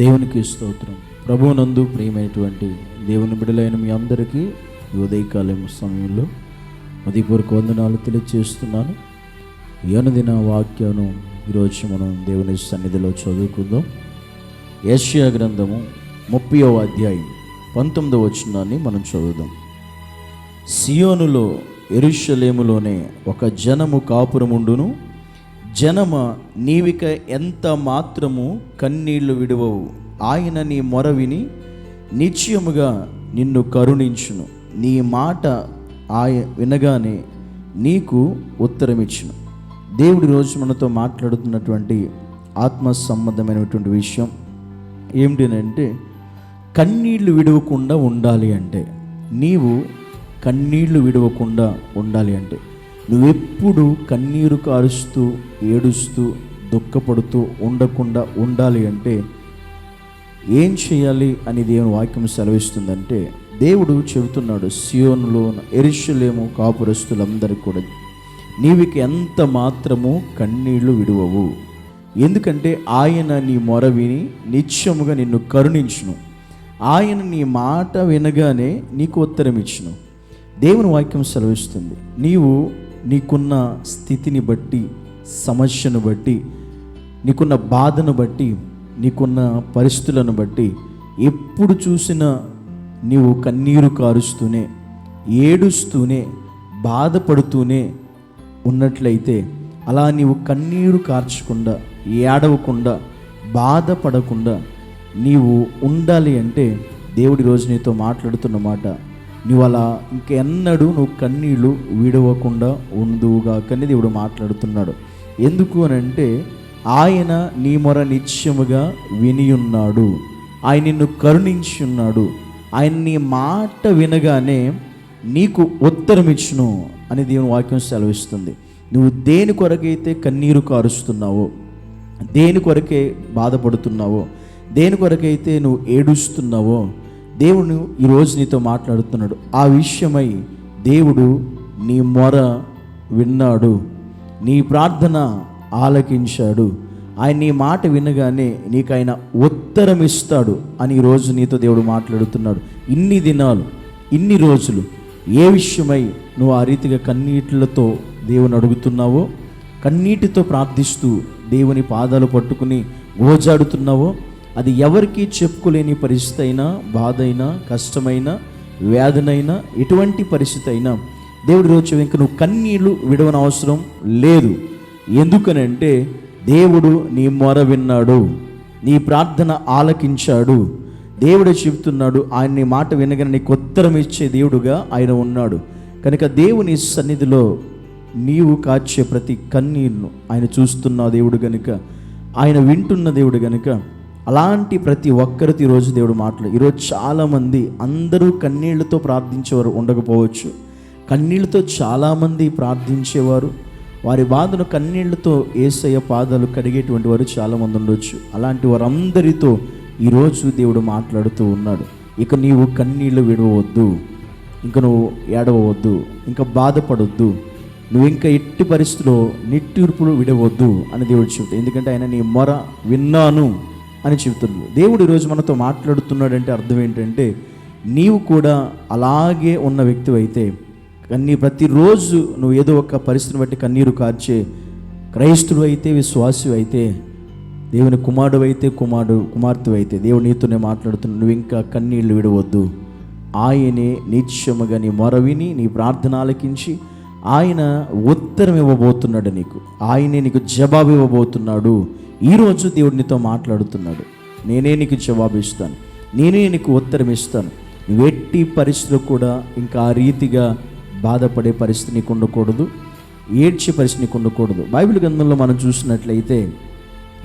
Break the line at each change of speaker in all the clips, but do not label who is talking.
దేవునికి స్తోత్రం. ప్రభునందు ప్రియమైనటువంటి దేవుని బిడలైన మీ అందరికీ ఈ ఉదయకాలం సమయంలో ఉదయపూర్వక వందనాలు తెలియజేస్తున్నాను యోనదిన వాక్యాను ఈరోజు మనం దేవుని సన్నిధిలో చదువుకుందాం. ఏషియా గ్రంథము ముప్పయో అధ్యాయం పంతొమ్మిదవ వచనాన్ని మనం చదువుదాం. సియోనులో ఎరుషలేములోనే ఒక జనము కాపురముండును జనమ నీవిక ఎంత మాత్రము కన్నీళ్ళు విడువవు. ఆయన నీ మొర విని నిశ్చయముగా నిన్ను కరుణించును. నీ మాట ఆయ వినగానే నీకు ఉత్తరమిచ్చును. దేవుడి రోజు మనతో మాట్లాడుతున్నటువంటి ఆత్మ సంబంధమైనటువంటి విషయం ఏమిటంటే కన్నీళ్ళు విడవకుండా ఉండాలి అంటే నీవు కన్నీళ్ళు విడవకుండా ఉండాలి అంటే. నువ్వెప్పుడు కన్నీరు కారుస్తూ ఏడుస్తూ దుఃఖపడుతూ ఉండకుండా ఉండాలి అంటే ఏం చేయాలి అని దేవుని వాక్యం సెలవిస్తుందంటే దేవుడు చెబుతున్నాడు సియోనులో ఎరిషలేము కాపురస్తులందరికీ కూడా నీవికి ఎంత మాత్రము కన్నీళ్ళు విడువవు. ఎందుకంటే ఆయన నీ మొర విని నిత్యముగా నిన్ను కరుణించును. ఆయన నీ మాట వినగానే నీకు ఉత్తరం ఇచ్చును దేవుని వాక్యం సెలవిస్తుంది నీవు నీకున్న స్థితిని బట్టి సమస్యను బట్టి నీకున్న బాధను బట్టి నీకున్న పరిస్థితులను బట్టి ఎప్పుడు చూసినా నీవు కన్నీరు కారుస్తూనే ఏడుస్తూనే బాధపడుతూనే ఉన్నట్లయితే అలా నీవు కన్నీరు కార్చకుండా ఏడవకుండా బాధపడకుండా నీవు ఉండాలి అంటే దేవుడి రోజు నీతో మాట్లాడుతున్న మాట నువ్వు అలా ఇంకెన్నడూ నువ్వు కన్నీళ్ళు విడవకుండా ఉందువుగా కానీ దేవుడు మాట్లాడుతున్నాడు. ఎందుకు అని అంటే ఆయన నీ మొర నిత్యముగా వినియున్నాడు. ఆయన నిన్ను కరుణించి ఉన్నాడు ఆయన నీ మాట వినగానే నీకు ఉత్తరం ఇచ్చును అని దేవుని వాక్యం సెలవిస్తుంది. నువ్వు దేని కొరకైతే కన్నీరు కారుస్తున్నావో దేని కొరకే బాధపడుతున్నావో దేని కొరకైతే నువ్వు ఏడుస్తున్నావో దేవుడు ఈరోజు నీతో మాట్లాడుతున్నాడు. ఆ విషయమై దేవుడు నీ మొర విన్నాడు. నీ ప్రార్థన ఆలకించాడు. ఆయన నీ మాట వినగానే నీకు ఆయన ఉత్తరం ఇస్తాడు అని ఈరోజు నీతో దేవుడు మాట్లాడుతున్నాడు. ఇన్ని దినాలు ఇన్ని రోజులు ఏ విషయమై నువ్వు ఆ రీతిగా కన్నీటిలతో దేవుని అడుగుతున్నావో కన్నీటితో ప్రార్థిస్తూ దేవుని పాదాలు పట్టుకుని గోజాడుతున్నావో అది ఎవరికి చెప్పుకోలేని పరిస్థితి అయినా బాధ అయినా కష్టమైనా వ్యాధినైనా ఎటువంటి పరిస్థితి అయినా దేవుడి రోజు ఇంక నువ్వు కన్నీళ్ళు విడవన అవసరం లేదు. ఎందుకనంటే దేవుడు నీ మొర విన్నాడు నీ ప్రార్థన ఆలకించాడు. దేవుడు చెబుతున్నాడు ఆయన నీ మాట వినగానే నీకు ఉత్తరం ఇచ్చే దేవుడుగా ఆయన ఉన్నాడు. కనుక దేవుని సన్నిధిలో నీవు కాచే ప్రతి కన్నీరును ఆయన చూస్తున్న దేవుడు గనుక ఆయన వింటున్న దేవుడు గనుక అలాంటి ప్రతి ఒక్కరితో ఈరోజు దేవుడు మాటలు. ఈరోజు చాలామంది అందరూ కన్నీళ్ళతో ప్రార్థించేవారు ఉండకపోవచ్చు. కన్నీళ్ళతో చాలామంది ప్రార్థించేవారు. వారి బాధను కన్నీళ్ళతో ఏసయ్య పాదాలు కడిగేటువంటి వారు చాలామంది ఉండొచ్చు. అలాంటి వారందరితో ఈరోజు దేవుడు మాట్లాడుతూ ఉన్నాడు. ఇక నీవు కన్నీళ్ళు విడవద్దు ఇంక నువ్వు ఏడవద్దు ఇంకా బాధపడొద్దు. నువ్వు ఇంకా ఎట్టి పరిస్థితిలో నిట్టూర్పులు విడవద్దు అని దేవుడు చెబుతాడు ఎందుకంటే ఆయన నీ మొర విన్నాను. అని చెబుతున్నాడు దేవుడు ఈరోజు మనతో మాట్లాడుతున్నాడంటే అర్థం ఏంటంటే నీవు కూడా అలాగే ఉన్న వ్యక్తి అయితే కన్నీ ప్రతిరోజు నువ్వు ఏదో ఒక పరిస్థితిని బట్టి కన్నీరు కార్చే క్రైస్తుడు అయితే విశ్వాసు అయితే దేవుని కుమారుడు అయితే కుమారుడు కుమార్తె అయితే దేవుడు నీతోనే మాట్లాడుతున్నా నువ్వు ఇంకా కన్నీళ్ళు విడవద్దు. ఆయనే నిత్యముగా నీ మొరవిని నీ ప్రార్థన ఆలకించి ఆయన ఉత్తరం ఇవ్వబోతున్నాడు నీకు. ఆయనే నీకు జవాబు ఇవ్వబోతున్నాడు. ఈరోజు దేవుడు నీతో మాట్లాడుతున్నాడు. నేనే నీకు జవాబు ఇస్తాను. నేనే నీకు ఉత్తరం ఇస్తాను. నువ్వు ఎట్టి పరిస్థితులు కూడా ఇంకా ఆ రీతిగా బాధపడే పరిస్థితి నీకు ఉండకూడదు. ఏడ్చే పరిస్థితి నీకు ఉండకూడదు. బైబిల్ గ్రంథంలో మనం చూసినట్లయితే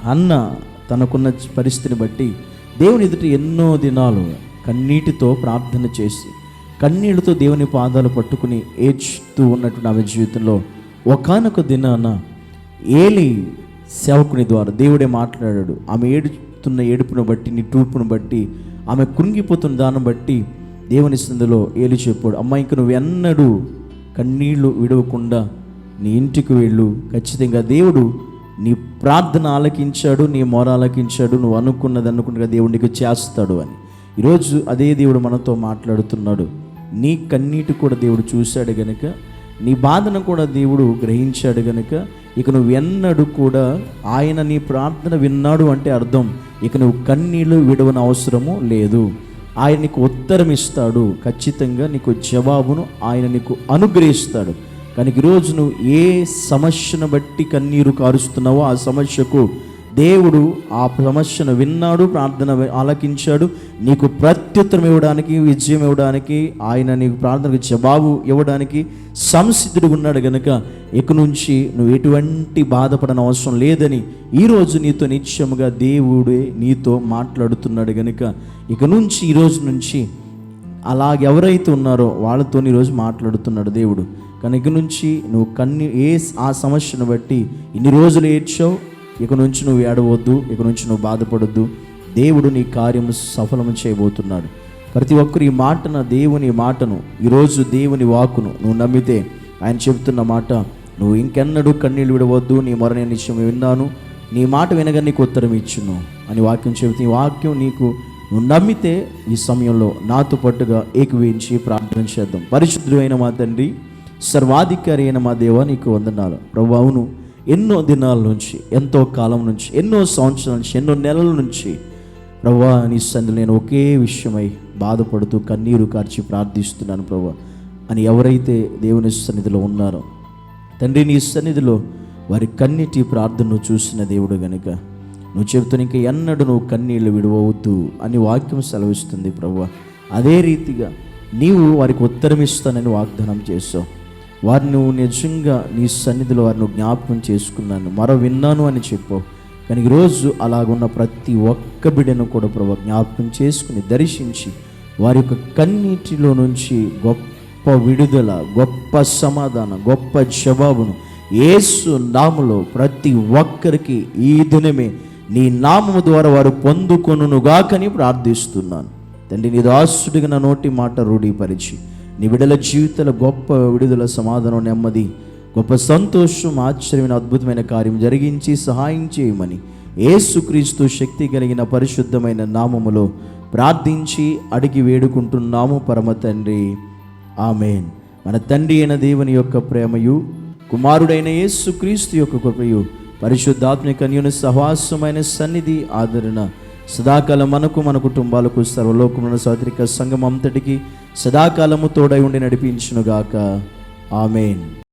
అన్న తనకున్న పరిస్థితిని బట్టి దేవుని ఎదుట ఎన్నో దినాలు కన్నీటితో ప్రార్థన చేసి కన్నీళ్ళతో దేవుని పాదాలు పట్టుకుని ఏడ్చుతూ ఉన్నటువంటి ఆమె జీవితంలో ఒకనొక దినాన ఏలి సేవకుని ద్వారా దేవుడే మాట్లాడాడు. ఆమె ఏడుతున్న ఏడుపును బట్టి నిట్టూర్పును బట్టి ఆమె కృంగిపోతున్న దాన్ని బట్టి దేవుని సందులో ఏలి చెప్పాడు. అమ్మ ఇంక నువ్వు ఎన్నడూ కన్నీళ్ళు విడవకుండా నీ ఇంటికి వెళ్ళు. ఖచ్చితంగా దేవుడు నీ ప్రార్థన ఆలకించాడు నీ మొర ఆలకించాడు నువ్వు అనుకున్నది అనుకున్నగా దేవుడు నీకు చేస్తాడు అని. ఈరోజు అదే దేవుడు మనతో మాట్లాడుతున్నాడు. నీ కన్నీటి కూడా దేవుడు చూశాడు గనుక నీ బాధను కూడా దేవుడు గ్రహించాడు గనుక ఇక నువ్వు ఎన్నడూ కూడా ఆయన నీ ప్రార్థన విన్నాడు అంటే అర్థం. ఇక నువ్వు కన్నీళ్ళు విడవన అవసరము లేదు. ఆయన నీకు ఉత్తరం ఇస్తాడు. ఖచ్చితంగా నీకు జవాబును ఆయన నీకు అనుగ్రహిస్తాడు. కానీ ఈరోజు నువ్వు ఏ సమస్యను బట్టి కన్నీరు కారుస్తున్నావో ఆ సమస్యకు దేవుడు ఆ సమస్యను విన్నాడు ప్రార్థన ఆలకించాడు. నీకు ప్రత్యుత్తరం ఇవ్వడానికి విజయం ఇవ్వడానికి ఆయన నీకు ప్రార్థనకు జవాబు ఇవ్వడానికి సంసిద్ధుడు ఉన్నాడు గనుక ఇక నుంచి నువ్వు ఎటువంటి బాధపడని అవసరం లేదని ఈరోజు నీతో నిత్యముగా దేవుడే నీతో మాట్లాడుతున్నాడు గనుక ఇక నుంచి ఈరోజు నుంచి అలాగెవరైతే ఉన్నారో వాళ్ళతో ఈరోజు మాట్లాడుతున్నాడు దేవుడు. కానీ ఇక నుంచి నువ్వు కన్ని ఏ ఆ సమస్యను బట్టి ఇన్ని రోజులు ఏడ్చావు ఇక నుంచి నువ్వు ఏడవద్దు ఇక నుంచి నువ్వు బాధపడొద్దు. దేవుడు నీ కార్యము సఫలము చేయబోతున్నాడు. ప్రతి ఒక్కరు ఈ మాటన దేవుని మాటను ఈరోజు దేవుని వాకును నువ్వు నమ్మితే ఆయన చెబుతున్న మాట నువ్వు ఇంకెన్నడూ కన్నీళ్ళు విడవద్దు నీ మరణ నిశ్చయం విన్నాను. నీ మాట వినగా నీకు ఉత్తరం ఇచ్చును అని వాక్యం చెబుతూ ఈ వాక్యం నీకు నువ్వు నమ్మితే ఈ సమయంలో నాతో పట్టుగా ఏకవేయించి ప్రార్థన చేద్దాం. పరిశుద్ధులైన మా తండ్రి సర్వాధికారి అయిన మా దేవ నీకు వందనాలు. ప్రభు అవును ఎన్నో దినాల నుంచి ఎంతో కాలం నుంచి ఎన్నో సంవత్సరాల నుంచి ఎన్నో నెలల నుంచి ప్రభా నీ సన్నిధిలో నేను ఒకే విషయమై బాధపడుతూ కన్నీరు కార్చి ప్రార్థిస్తున్నాను ప్రభా. అని ఎవరైతే దేవుని సన్నిధిలో ఉన్నారో తండ్రి నీ సన్నిధిలో వారి కన్నిటి ప్రార్థనను చూసిన దేవుడు గనుక నువ్వు చెబుతున్న ఇంకా ఎన్నడూ నువ్వు కన్నీళ్ళు విడవద్దు అని వాక్యం సెలవిస్తుంది ప్రభు. అదే రీతిగా నీవు వారికి ఉత్తరం ఇస్తానని వాగ్దానం చేసావు వారిని నువ్వు నిజంగా నీ సన్నిధిలో వారిని జ్ఞాపకం చేసుకున్నాను. మరో విన్నాను అని చెప్పు. కానీ ఈరోజు అలాగున్న ప్రతి ఒక్క బిడ్డను కూడా ప్రభు జ్ఞాపకం చేసుకుని దర్శించి వారి యొక్క కన్నీటిలో నుంచి గొప్ప విడుదల గొప్ప సమాధానం గొప్ప జవాబును ఏసు నాములో ప్రతి ఒక్కరికి ఈ దినమే నీ నామము ద్వారా వారు పొందుకొనుగాకని ప్రార్థిస్తున్నాను. తండ్రి నీ దాసుడిగా నా నోటి మాట రూఢీపరిచి నీ విడుదల జీవితాల గొప్ప విడుదల సమాధానం నెమ్మది గొప్ప సంతోషం ఆశ్చర్యమైన అద్భుతమైన కార్యం జరిగించి సహాయం చేయమని ఏసుక్రీస్తు శక్తి కలిగిన పరిశుద్ధమైన నామములో ప్రార్థించి అడిగి వేడుకుంటున్నాము పరమ తండ్రి. ఆమెన్. మన తండ్రి అయిన దేవుని యొక్క ప్రేమయు కుమారుడైన యేసుక్రీస్తు యొక్క కృపయు పరిశుద్ధాత్మిక అన్యుని సహవాసమైన సన్నిధి ఆదరణ సదాకాలం మనకు మన కుటుంబాలకు సర్వలోకమున సాత్రిక సంఘం అంతటికి సదాకాలము తోడై ఉండి నడిపించునుగాక. ఆమెన్.